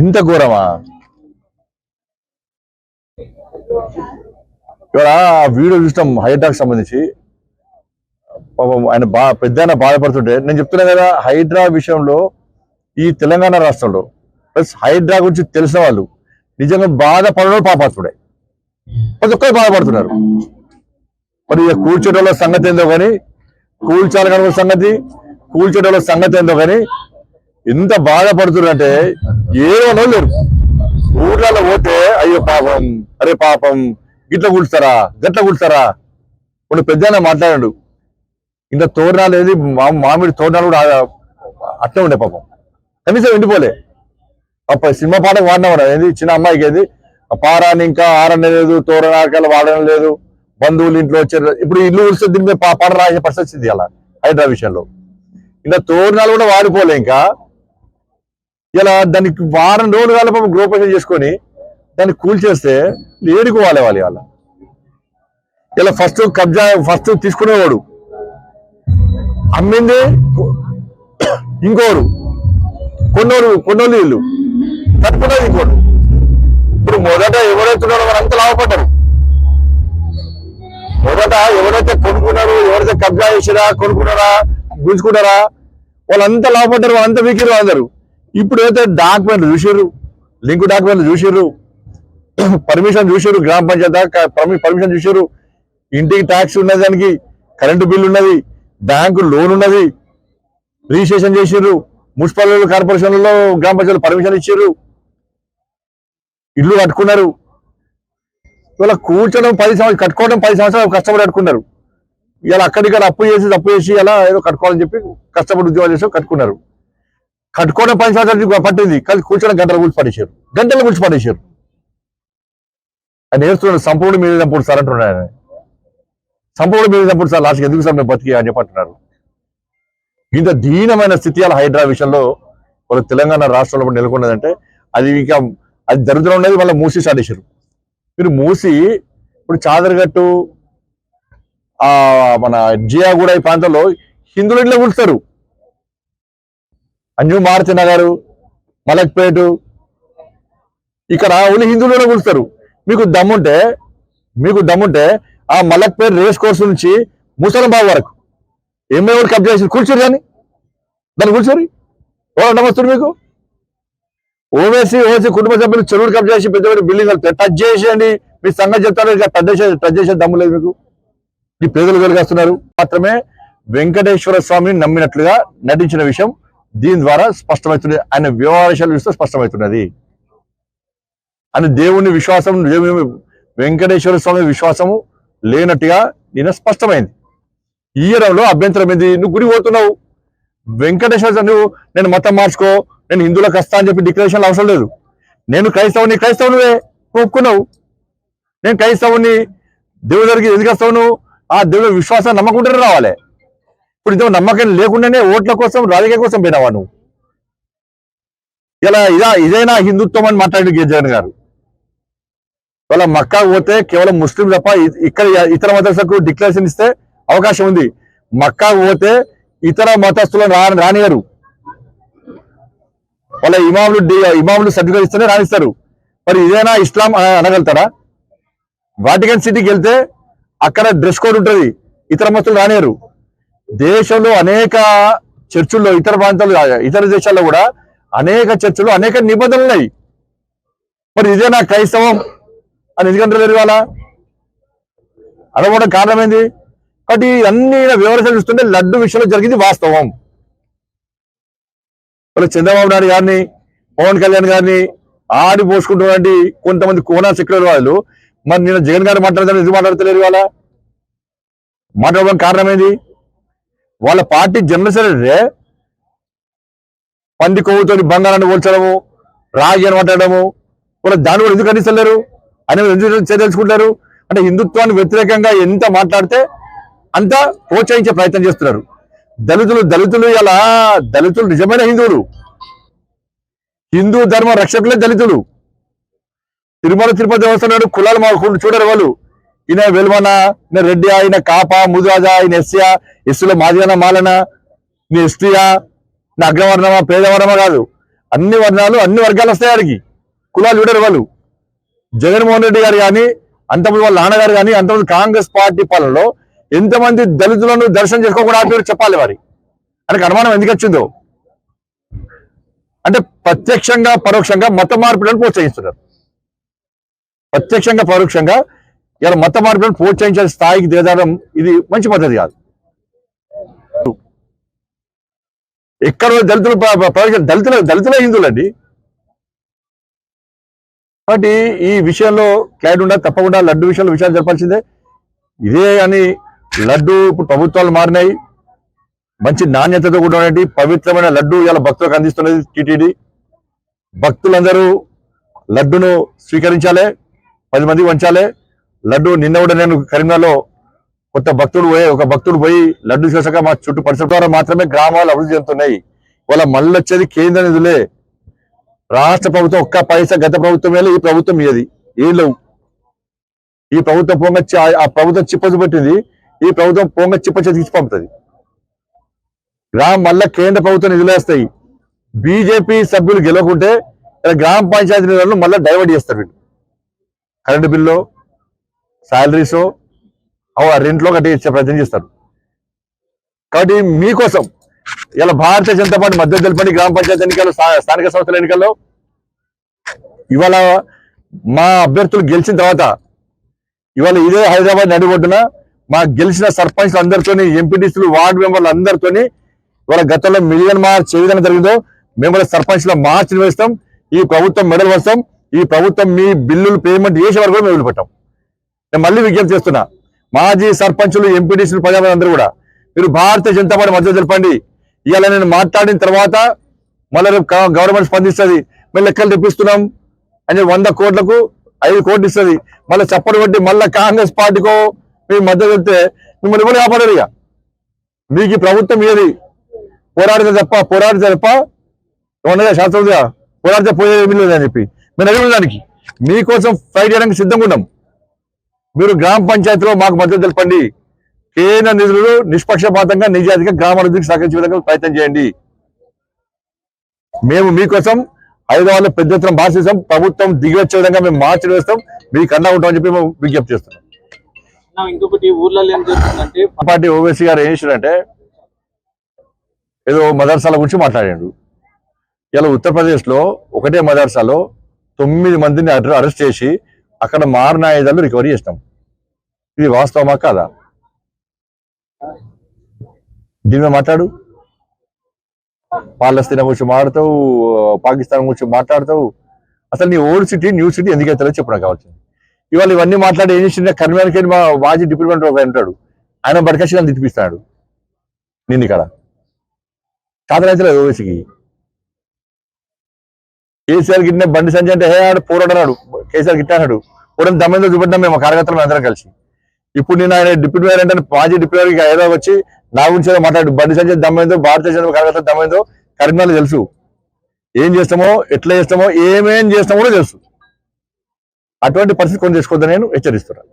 ఇంత ఘోరమా? ఇక్కడ వీడియో చూస్తాం హైడ్రాకి సంబంధించి. పాపం ఆయన బా పెద్ద ఆయన బాధపడుతుంటే నేను చెప్తున్నా కదా హైడ్రా విషయంలో ఈ తెలంగాణ రాష్ట్రంలో ప్లస్ హైడ్రా గురించి తెలిసిన వాళ్ళు నిజంగా బాధపడడం పాపాత్ముడే. ప్రతి ఒక్కరు బాధపడుతున్నారు. మరి ఇక కూల్చేటోళ్ళ సంగతి ఏందో కానీ కూల్చాలనుకున్న సంగతి కూల్చేటోళ్ళ సంగతి ఏందో కానీ ఎంత బాధపడుతున్నారు అంటే ఏమనో లేరు. ఊర్లలో పోతే అయ్యో పాపం అరే పాపం గిట్ల కూల్స్తారా గట్ల కూల్స్తారా? ఇప్పుడు పెద్ద మాట్లాడాడు. ఇంత తోరణాలు ఏది? మా- మామిడి తోరణాలు కూడా అట్లే ఉండే పాపం. కనీసం ఎండిపోలే. పాప సినిమా పాటకు వాడినా ఏది? చిన్న అమ్మాయికి ఏది? పారాన్ని పారాని ఇంకా ఆరణ లేదు తోరణాకాలు వాడడం లేదు. బంధువులు ఇంట్లో వచ్చారు. ఇప్పుడు ఇల్లు ఉడిస్తే దీని మీద పా- పాట రాసే పరిస్థితి వచ్చింది అలా హైదరాబాద్ విషయంలో. ఇంకా తోరణాలు కూడా వాడిపోలే ఇంకా. ఇలా దానికి వారం రోజులు కాల పాపం గృహపేషణ చేసుకొని దాన్ని కూల్చేస్తే ఏడుకు వాళ్ళే వాళ్ళు ఇవాళ. ఇలా ఫస్ట్ కబ్జా ఫస్ట్ తీసుకునేవాడు. అమ్మింది ఇంకోరు. కొన్నోరు కొన్నోళ్ళు ఇల్లు తట్టుకున్నది ఇంకోరు. ఇప్పుడు మొదట ఎవరైతున్నారో వారంతా లాభపడ్డారు. మొదట ఎవరైతే కొనుక్కున్నారు ఎవరైతే కబ్జా చేసిరా కొనుక్కున్నారా గుంజుకున్నారా వాళ్ళంతా లాభపడ్డారు వాళ్ళంతా వీకిరు అందరు. ఇప్పుడు అయితే డాక్యుమెంట్లు చూసారు లింక్ డాక్యుమెంట్లు చూసారు పర్మిషన్ చూసారు గ్రామ పంచాయతీ పర్మిషన్ చూసారు ఇంటికి ట్యాక్స్ ఉన్నది దానికి కరెంటు బిల్లు ఉన్నది బ్యాంకు లోన్ ఉన్నది రిజిస్ట్రేషన్ చేసారు మున్సిపల్ కార్పొరేషన్లలో గ్రామ పంచాయతీలు పర్మిషన్ ఇచ్చారు ఇల్లు కట్టుకున్నారు. ఇవాళ కూర్చోడం పది సంవత్సరాలు కట్టుకోవడం పది సంవత్సరాలు కష్టపడి కట్టుకున్నారు. ఇలా అక్కడిక్కడ అప్పు చేసి అప్పు చేసి అలా ఏదో కట్టుకోవాలని చెప్పి కష్టపడి ఉద్యోగాలు చేసి కట్టుకున్నారు. కట్టుకోవడం పది సంవత్సరాలు పట్టింది. కలిసి కూర్చోడం గంటలు కూర్చి పడేశారు. గంటలు కూర్చి పడేశారు. ఆయన నేర్చుకున్నాడు సంపూర్ణ మీద చంపుడు సార్ అంటున్నాడు ఆయన. సంపూర్ణ మీద చంపుడు సార్ లాస్ట్కి ఎందుకు సార్ మేము బతికి? అని చెప్పంటున్నారు ఇంత దీనమైన స్థితి అలా హైడ్రా విషయంలో వాళ్ళ తెలంగాణ రాష్ట్రంలో నెలకొన్నదంటే అది ఇంకా అది దరిద్రం ఉండేది వాళ్ళ మూసి సాడేశారు మీరు మూసి ఇప్పుడు చాదరగట్టు ఆ మన జియాగూడ ఈ ప్రాంతంలో హిందువులు ఇంట్లో కూర్చుతారు. అంజు మారుతి నగర్ మలక్పేటు ఇక్కడ ఓన్లీ హిందువులు కూర్చుతారు మీకు దమ్ముంటే మీకు దమ్ముంటే ఆ మలక్పేట రేస్ కోర్సు నుంచి ముసలంబాబు వరకు. ఎంఏ కూడా కబ్జా చేసి కూర్చోరు కానీ దాన్ని కూర్చోరు ఎవరు నమస్తుడు మీకు? ఓవేసీ ఓసీ కుటుంబ సభ్యులు చెరువులు కబ్జా చేసి పెద్ద పెద్ద బిల్డింగ్ టచ్ చేసేయండి. మీ సంగతి చెప్తారు ఇక టచ్ చేసే టచ్ చేసే దమ్ము లేదు మీకు. ఈ పేదలు వెలుగేస్తున్నారు మాత్రమే వెంకటేశ్వర స్వామిని నమ్మినట్లుగా నటించిన విషయం. దీని ద్వారా స్పష్టమవుతుంది. ఆయన వ్యవహారాలు చూస్తే స్పష్టమవుతున్నది. అని దేవుని విశ్వాసం దేవుని వెంకటేశ్వర స్వామి విశ్వాసము లేనట్టుగా నేను స్పష్టమైంది. ఈయడంలో అభ్యంతరం ఏంది? నువ్వు గుడి పోతున్నావు. వెంకటేశ్వర స్వామి నువ్వు నేను మతం మార్చుకో నేను హిందువులకు వస్తా అని చెప్పి డిక్లరేషన్లు అవసరం లేదు. నేను క్రైస్తవుని క్రైస్తవునివే ఒప్పుకున్నావు. నేను క్రైస్తవుని దేవుడి దగ్గరికి ఎందుకు వస్తావు ఆ దేవుడి విశ్వాసం నమ్మకుంటేనే రావాలి. ఇప్పుడు ఇంత నమ్మకం లేకుండానే ఓట్ల కోసం రాజకీయ కోసం పోయినావా నువ్వు? ఇలా ఇదా ఇదేనా హిందుత్వం అని మాట్లాడి జగన్ గారు? వాళ్ళ మక్కా పోతే కేవలం ముస్లిం తప్ప ఇక్కడ ఇతర మతస్థులకు డిక్లరేషన్ ఇస్తే అవకాశం ఉంది. మక్కా పోతే ఇతర మతస్థులను రా రానియరు వాళ్ళ ఇమాములు ఇమాములు సర్టిఫికేట్ ఇస్తేనే రాణిస్తారు. మరి ఇదేనా ఇస్లాం అనగలుగుతారా? వాటికన్ సిటీకి వెళ్తే అక్కడ డ్రెస్ కోడ్ ఉంటుంది. ఇతర మస్తులు రానియరు దేశంలో అనేక చర్చుల్లో ఇతర ప్రాంతాలు ఇతర దేశాల్లో కూడా అనేక చర్చలు అనేక నిబంధనలు ఉన్నాయి. మరి ఇదేనా క్రైస్తవం అని ఎందుకంటే లేరు వాళ్ళ అనకపోవడం కారణం ఏంది కాబట్టి అన్ని వివరాలు చూస్తుంటే లడ్డు విషయంలో జరిగింది వాస్తవం. వాళ్ళ చంద్రబాబు నాయుడు గారిని పవన్ కళ్యాణ్ గారిని ఆడి పోసుకుంటున్నటువంటి కొంతమంది కోనా సెక్యులర్ వాళ్ళు మరి నేను జగన్ గారు మాట్లాడతాను ఎందుకు మాట్లాడతలేరు వాళ్ళ మాట్లాడడం కారణం ఏంది వాళ్ళ పార్టీ జనరల్ సెక్రటరీ పంది కొవ్వుతో బంగారాన్ని పోల్చడము రాగి అని మాట్లాడము కూడా దాని కూడా ఎందుకు ఖండిస్తలేరు అని ఎందుకు తెలుసుకుంటారు అంటే హిందుత్వానికి వ్యతిరేకంగా ఎంత మాట్లాడితే అంత ప్రోత్సహించే ప్రయత్నం చేస్తున్నారు. దళితులు దళితులు ఇలా దళితులు నిజమైన హిందువులు. హిందూ ధర్మ రక్షకులే దళితులు. తిరుమల తిరుపతి దేవస్థానం కులాలు మా చూడరు వాళ్ళు. ఈయన వెలువన ఈయన రెడ్డి ఆయన కాప ముదిరాజా ఆయన ఎస్సీయా ఎస్సీలో మాదిగన మాలన నీ ఎస్టీయా నా అగ్రవర్ణమా పేదవర్ణమా కాదు. అన్ని వర్ణాలు అన్ని వర్గాలు వస్తాయి ఆడికి. కులాలు చూడరు వాళ్ళు. జగన్మోహన్ రెడ్డి గారు కానీ అంతమంది వాళ్ళ నాన్నగారు కానీ అంతమంది కాంగ్రెస్ పార్టీ పాలనలో ఎంతమంది దళితులను దర్శనం చేసుకోకుండా ఆపేరు చెప్పాలి వారి. ఆయనకు అనుమానం ఎందుకు వచ్చిందో? అంటే ప్రత్యక్షంగా పరోక్షంగా మత మార్పులను ప్రోత్సహిస్తున్నారు. ప్రత్యక్షంగా పరోక్షంగా ఇలా మత మార్పులను ప్రోత్సహించే స్థాయికి దిగజారడం ఇది మంచి పద్ధతి కాదు. ఎక్కడ దళితులు ప్ర- దళితుల దళితుల హిందువులండి. కాబట్టి ఈ విషయంలో క్లారిటీ ఉండాలి తప్పకుండా లడ్డు విషయంలో విషయాలు జరపాల్సిందే. ఇదే అని లడ్డు ఇప్పుడు ప్రభుత్వాలు మారినాయి. మంచి నాణ్యతతో కూడా పవిత్రమైన లడ్డు ఇలా భక్తులకు అందిస్తున్నది టీటీడీ. భక్తులందరూ లడ్డును స్వీకరించాలి పది మంది వంచాలి. లడ్డు నిన్న కూడా నేను కరీంనగర్లో కొత్త భక్తుడు పోయి ఒక భక్తుడు పోయి లడ్డు చేశాక మా చుట్టూ పరిసర ద్వారా మాత్రమే గ్రామాలు అభివృద్ధి చెందుతున్నాయి. వాళ్ళ మళ్ళీ వచ్చేది కేంద్ర నిధులే. రాష్ట్ర ప్రభుత్వం ఒక్క పైసా గత ప్రభుత్వం ఈ ప్రభుత్వం ఏది ఏం లేవు. ఈ ప్రభుత్వం పొంగచ్చి ఆ ప్రభుత్వం చిప్ప పెట్టింది ఈ ప్రభుత్వం పొంగ చిప్ప చేతికి పంపుతుంది. గ్రామం మళ్ళా కేంద్ర ప్రభుత్వం నిధులు వేస్తాయి. బీజేపీ సభ్యులు గెలవకుంటే గ్రామ పంచాయతీ నిధులను మళ్ళీ డైవర్ట్ చేస్తారు వీళ్ళు. కరెంటు బిల్లు శాలరీస్ రెంట్లో కట్టి ఇచ్చే ప్రయత్నం చేస్తారు. కాబట్టి మీకోసం ఇలా భారతీయ జనతా పార్టీ మద్దతు తెలపండి గ్రామ పంచాయతీ ఎన్నికల్లో స్థానిక సంస్థల ఎన్నికల్లో. ఇవాళ మా అభ్యర్థులు గెలిచిన తర్వాత ఇవాళ ఇదే హైదరాబాద్ నడిబొడ్డున మా గెలిచిన సర్పంచ్లు అందరితోని ఎంపీటీసీలు వార్డు మెంబర్లు అందరితోని ఇవాళ గతంలో మిలియన్ మార్చ్ ఏ విధంగా జరిగిందో మేము సర్పంచ్లో సర్పంచ్ల మార్చ్ ఈ ప్రభుత్వం మెడల్ వస్తాం ఈ ప్రభుత్వం మీ బిల్లులు పేమెంట్ చేసే వరకు మేము వదిలిపెట్టాం. నేను మళ్ళీ విజ్ఞప్తి చేస్తున్నా. మాజీ సర్పంచులు ఎంపీడీసీలు ప్రజాపతి అందరూ కూడా మీరు భారతీయ జనతా పార్టీ మద్దతు తెలపండి. ఇవాళ నేను మాట్లాడిన తర్వాత మళ్ళీ గవర్నమెంట్ స్పందిస్తుంది. మేము లెక్కలు తెప్పిస్తున్నాం అని వంద కోట్లకు ఐదు కోట్లు ఇస్తుంది. మళ్ళీ చప్పటి కొట్టి మళ్ళీ కాంగ్రెస్ పార్టీకో మీరు మద్దతు వెళ్తే మిమ్మల్ని ఎవరు కాపాడారు ఇక? మీకు ప్రభుత్వం ఏది పోరాడితే తప్ప పోరాడితే తప్ప ఏమన్నదా శాస్త్రం పోరాడితే పోయేది లేదని చెప్పి. మేము అడిగిన దానికి. మీకోసం ఫైట్ చేయడానికి సిద్ధంగా ఉన్నాం. మీరు గ్రామ పంచాయతీలో మాకు మద్దతు తెలపండి. కేంద్ర నిధులు నిష్పక్షపాతంగా నిజాయితీగా గ్రామాభివృద్ధికి సహకరించే విధంగా ప్రయత్నం చేయండి. మేము మీకోసం హైదరాబాద్లో పెద్ద ఎత్తున భాషిస్తాం ప్రభుత్వం దిగి వచ్చే విధంగా మేము మార్చి వేస్తాం మీకు అన్నా ఉంటామని చెప్పి మేము విజ్ఞప్తి చేస్తున్నాం. ఇంకొకటి ఊర్లలో ఏం జరుగుతుందంటే పార్టీ ఓవైసీ గారు ఏం చేశారంటే ఏదో మదర్సాల గురించి మాట్లాడాడు. ఇలా ఉత్తరప్రదేశ్లో ఒకటే మదర్సాలో తొమ్మిది మందిని అరె- అరెస్ట్ చేసి అక్కడ మారిన ఆయుధాలు రికవరీ చేసినాం. ఇది వాస్తవమా కాదా? దీని మీద మాట్లాడు. పాలస్తీనా గురించి మాట్లాడతావు పాకిస్తాన్ గురించి మాట్లాడతావు. అసలు నీ ఓల్డ్ సిటీ న్యూ సిటీ ఎందుకు అవుతారో చెప్పడం కావచ్చు ఇవాళ ఇవన్నీ మాట్లాడి ఏం చేసిన కర్మానికి మా మాజీ డిపార్ట్మెంట్ ఒక అంటాడు. ఆయన బడకసి నన్ను తిప్పిస్తాడు నిన్ను ఇక్కడ. కాదనైతే ఓవేసికి. కేసీఆర్ గిట్టిన బండి సంజయ్ అంటే హే ఆడు పోరాడన్నాడు కేసీఆర్ గిట్ట అన్నాడు. పోవడం దమ్మంతో చూపెట్టాం మేము కార్యకర్తలు అందరం కలిసి. ఇప్పుడు నేను ఆయన డిప్యూటీ మేయర్ అంటే మాజీ డిప్యూటీ మేయర్ ఏదో వచ్చి నా గురించి ఏదో మాట్లాడు. బండి సంజయ్ దమ్మైందో భారతీయ జనతా కార్యకర్తలు దమ్మైందో కరీంనగర్ తెలుసు. ఏం చేస్తామో ఎట్లా చేస్తామో ఏమేం చేస్తామో కూడా తెలుసు. అటువంటి పరిస్థితి కొన్ని చేసుకోవద్దని నేను హెచ్చరిస్తున్నాను.